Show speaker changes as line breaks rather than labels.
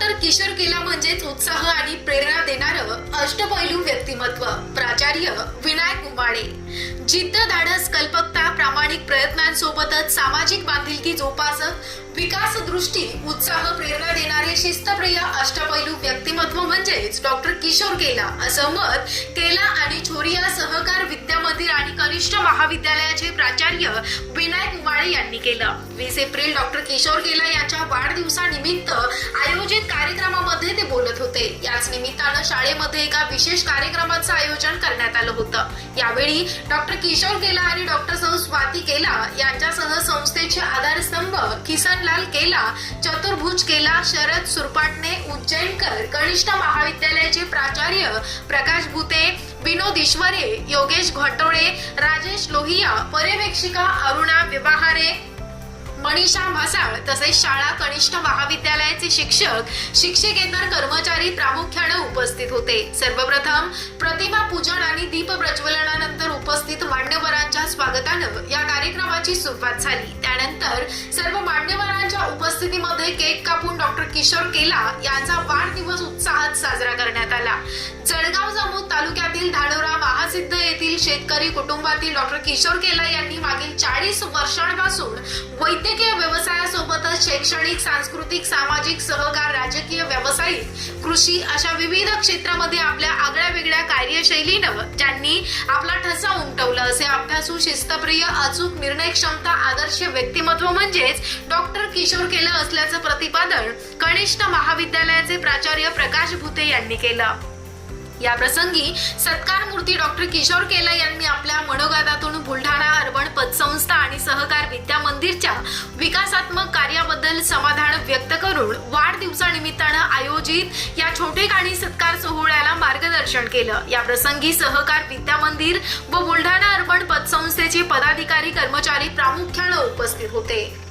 Doctor Kishore केला म्हणजेच उत्साह आणि प्रेरणा देणारं अष्टपैलू व्यक्तिमत्व प्राचार्य विनायक उंबाळे जिद्द धाडस कल्पकता प्रामाणिक प्रयत्नांसोबतच सामाजिक बांधिलकी जोपासत विकास दृष्टी उत्साह प्रेरणा देणारे शिस्तप्रिय अष्टपैलू व्यक्तिमत्व म्हणजेच डॉक्टर किशोर केला असं मत केला आणि छोरिया सहकार विद्या मंदिर आणि कनिष्ठ महाविद्यालयाचे प्राचार्य विनायक उमाळे यांनी केलं. वीस एप्रिल डॉक्टर किशोर केला यांच्या वाढदिवसानिमित्त होते. याच निमित्तानं शाळेमध्ये एका विशेष कार्यक्रमाचं आयोजन करण्यात आलं होतं. यावेळी डॉक्टर किशोर केला आणि डॉक्टर सौ स्वाती केला यांच्यासह संस्थेचे आधारस्तंभ किसनलाल केला चतुर्भुज केला शरद सुरपाटणे उज्जैनकर कनिष्ठ महाविद्यालयाचे प्राचार्य प्रकाश भुते विनोद ईश्वरे योगेश घोटोळे राजेश लोहिया पर्यवेक्षिका अरुणा विवाहारे मनीषा म्हसाळ तसेच शाळा कनिष्ठ महाविद्यालयाचे शिक्षक शिक्षकेतर कर्मचारी प्रामुख्याने उपस्थित होते. सर्वप्रथम प्रतिमा पूजन आणि दीप प्रज्वलनानंतर उपस्थित मान्यवरांच्या स्वागतानं या कार्यक्रमाची सुरुवात झाली. त्यानंतर सर्व मान्यवरांच्या उपस्थितीमध्ये केक कापून डॉक्टर किशोर केला यांचा वाढदिवस उत्साहात साजरा करण्यात आला. जळगाव जामोद तालुक्यातील धानोरा प्रसिद्ध येथील शेतकरी कुटुंबातील डॉक्टर किशोर केला यांनी मागील चाळीस वर्षांपासून वैद्यकीय व्यवसायासोबतच शैक्षणिक सांस्कृतिक सामाजिक सहकार राजकीय व्यावसायिक कृषी अशा विविध क्षेत्रामध्ये आपल्या आगळ्या वेगळ्या कार्यशैलीनं ज्यांनी आपला ठसा उमटवला. असे अभ्यासू शिस्तप्रिय अचूक निर्णय क्षमता आदर्श व्यक्तिमत्व म्हणजेच डॉक्टर किशोर केलं असल्याचं प्रतिपादन कनिष्ठ महाविद्यालयाचे प्राचार्य प्रकाश भुते यांनी केलं. या प्रसंगी सत्कार मूर्ती डॉक्टर किशोर केला यांनी आपल्या मनोगादातून बुलढाणा अर्बण पतसंस्था आणि सहकार विद्या मंदिरच्या विकासात्मक कार्याबद्दल समाधान व्यक्त करून वाढदिवसानिमित्तानं आयोजित या छोटे गाणी सत्कार सोहळ्याला मार्गदर्शन केलं. या प्रसंगी सहकार विद्या मंदिर व बुलढाणा अर्बण पतसंस्थेचे पदाधिकारी कर्मचारी प्रामुख्यानं उपस्थित होते.